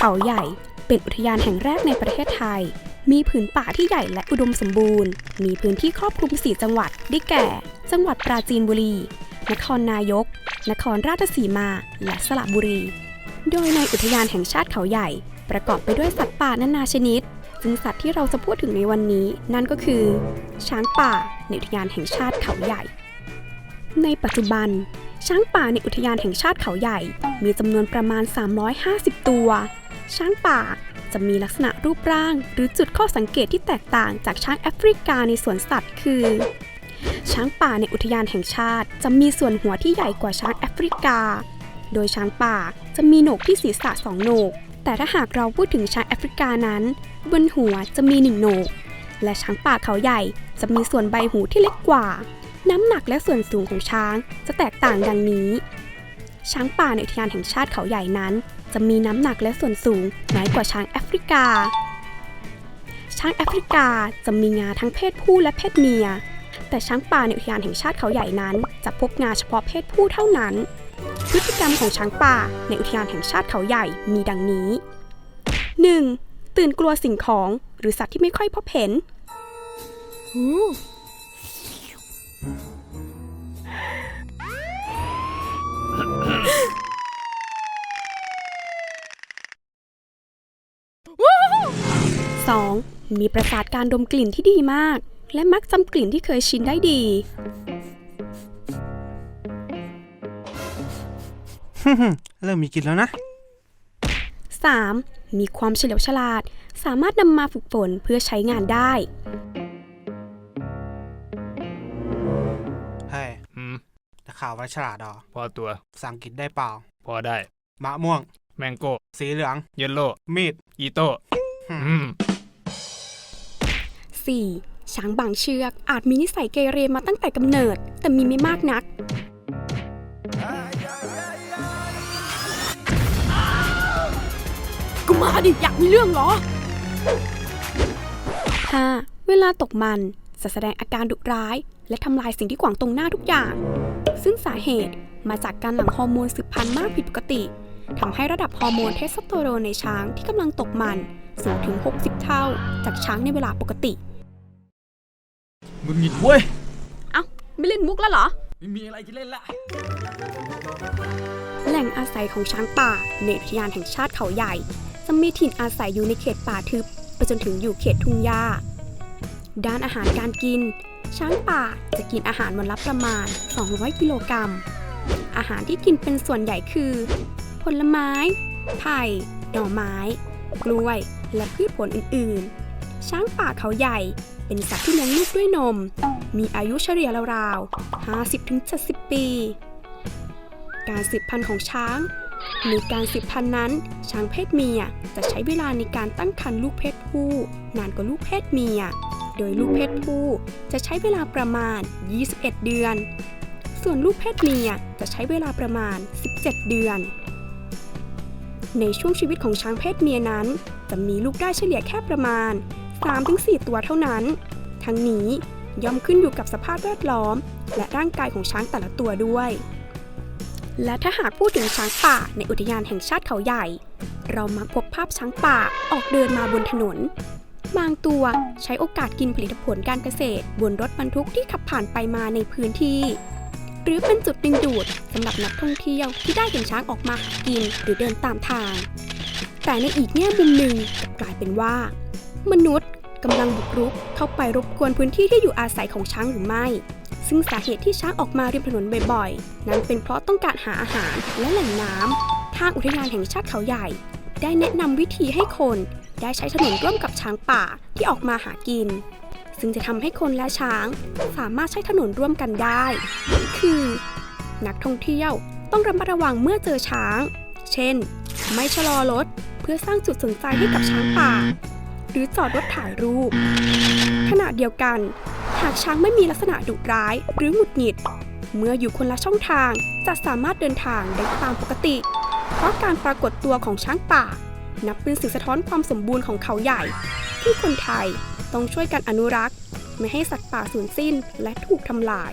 เขาใหญ่เป็นอุทยานแห่งแรกในประเทศไทย มีผืนป่าที่ใหญ่และอุดมสมบูรณ์ มีพื้นที่ครอบคลุม 4 จังหวัด ได้แก่ จังหวัดปราจีนบุรี นครนายก นครราชสีมา และสระบุรี โดยในอุทยานแห่งชาติเขาใหญ่ ประกอบไปด้วยสัตว์ป่านานาชนิด ซึ่งสัตว์ที่เราจะพูดถึงในวันนี้ นั่นก็คือ ช้างป่าในอุทยานแห่งชาติเขาใหญ่ ในปัจจุบัน ช้างป่าในอุทยานแห่งชาติเขาใหญ่ มีจำนวนประมาณ 350 ตัว ช้างป่าจะมีลักษณะรูปร่าง หรือจุดข้อสังเกตที่แตกต่างจากช้างแอฟริกาในสวนสัตว์คือ ช้างป่าในอุทยานแห่งชาติ จะมีส่วนหัวที่ใหญ่กว่าช้างแอฟริกา โดยช้างป่าจะมีโหนกที่ศีรษะสองโหนก แต่ถ้าหากเราพูดถึงช้างแอฟริกานั้น บนหัวจะมีหนึ่งโหนก และช้างป่าเขาใหญ่จะมีส่วนใบหูที่เล็กกว่า น้ำหนักและส่วนสูงของช้างจะแตกต่างดังนี้ ช้างป่าในอุทยานแห่งชาติเขาใหญ่นั้น จะมีน้ำหนักและส่วนสูงน้อยกว่าช้างแอฟริกา ช้างแอฟริกาจะมีงาทั้งเพศผู้และเพศเมีย แต่ช้างป่าในอุทยานแห่งชาติเขาใหญ่นั้น จะพบงาเฉพาะเพศผู้เท่านั้น พฤติกรรมของช้างป่าในอุทยานแห่งชาติเขาใหญ่มีดังนี้ 1. ตื่นกลัวสิ่งของหรือสัตว์ที่ไม่ค่อยพบเห็น 2. มีประสาทการดมกลิ่นที่ดีมาก และมักจำกลิ่นที่เคยชินได้ดี เริ่มมีกินแล้วนะ 3. มีความเฉลียวฉลาด สามารถนำมาฝึกฝนเพื่อใช้งานได้ เฮ้ยอืมแต่ข่าวว่าฉลาดอะพอตัว ภาษาอังกฤษได้เปล่า พอได้ มะม่วง แมงโก้ สีเหลือง เยลโล่ มีด อีโต้ อืมอืม 4. ช้างบางเชือกอาจมีนิสัยเกเรมาตั้งแต่กำเนิด แต่มีไม่มากนักก็มาดิ อยากมีเรื่องเหรอ 5. เวลาตกมันจะแสดงอาการดุร้าย และทำลายสิ่งที่ขวางตรงหน้าทุกอย่าง ซึ่งสาเหตุมาจากการหลั่งฮอร์โมนสืบพันธุ์มากผิดปกติทำให้ระดับฮอร์โมนเทสโทสเตอโรนในช้างที่กำลังตกมันสูงถึง 60 เท่า จากช้างในเวลาปกติ มึงหงิดเว้ย เอ้า ไม่เล่นมุกแล้วเหรอ ไม่มีอะไรจะเล่นละแหล่งอาศัยของช้างป่าในอุทยานแห่งชาติเขาใหญ่ จะมีถิ่นอาศัยอยู่ในเขตป่าทึบไปจนถึงอยู่เขตทุ่งหญ้า ด้านอาหารการกิน ช้างป่าจะกินอาหารวันละประมาณ 200 กิโลกรัม อาหารที่กินเป็นส่วนใหญ่คือ ผลไม้ ไผ่ หน่อไม้ กล้วย และพืชผลอื่นๆ ช้างป่าเขาใหญ่ เป็นสัตว์ที่เลี้ยงลูกด้วยนม มีอายุเฉลี่ยราวๆ 50-70 ปี การสืบพันธุ์ของช้าง ในการสืบพันธุ์นั้น ช้างเพศเมียจะใช้เวลาในการตั้งครรภ์ลูกเพศผู้ นานกว่าลูกเพศเมีย โดยลูกเพศผู้จะใช้เวลาประมาณ 21 เดือน ส่วนลูกเพศเมียจะใช้เวลาประมาณ 17 เดือนในช่วงชีวิตของช้างเพศเมียนั้น จะมีลูกได้เฉลี่ยแค่ประมาณ 3-4 ตัวเท่านั้น ทั้งนี้ย่อมขึ้นอยู่กับสภาพแวดล้อม และร่างกายของช้างแต่ละตัวด้วย และถ้าหากพูดถึงช้างป่าในอุทยานแห่งชาติเขาใหญ่ เรามักพบภาพช้างป่าออกเดินมาบนถนน บางตัวใช้โอกาสกินผลิตผลการเกษตร บนรถบรรทุกที่ขับผ่านไปมาในพื้นที่ หรือเป็นจุดดึงดูดสำหรับนักท่องเที่ยวที่ได้เห็นช้างออกมาหากินหรือเดินตามทาง แต่ในอีกแง่มุมหนึ่งกลับกลายเป็นว่า มนุษย์กำลังบุกรุกเข้าไปรบกวนพื้นที่ที่อยู่อาศัยของช้างหรือไม่ ซึ่งสาเหตุที่ช้างออกมาริมถนนบ่อยๆ นั้นเป็นเพราะต้องการหาอาหารและแหล่งน้ำ ทางอุทยานแห่งชาติเขาใหญ่ ได้แนะนำวิธีให้คนได้ใช้ถนนร่วมกับช้างป่าที่ออกมาหากิน ซึ่งจะทำให้คนและช้างสามารถใช้ถนนร่วมกันได้ คือ นักท่องเที่ยวต้องระมัดระวังเมื่อเจอช้าง เช่น ไม่ชะลอรถเพื่อสร้างจุดสนใจให้กับช้างป่า หรือจอดรถถ่ายรูป ขณะเดียวกัน หากช้างไม่มีลักษณะดุร้ายหรือหงุดหงิด เมื่ออยู่คนละช่องทางจะสามารถเดินทางได้ตามปกติ เพราะการปรากฏตัวของช้างป่า นับเป็นสิ่งสะท้อนความสมบูรณ์ของเขาใหญ่ ที่คนไทยต้องช่วยกันอนุรักษ์ ไม่ให้สัตว์ป่าสูญสิ้นและถูกทำลาย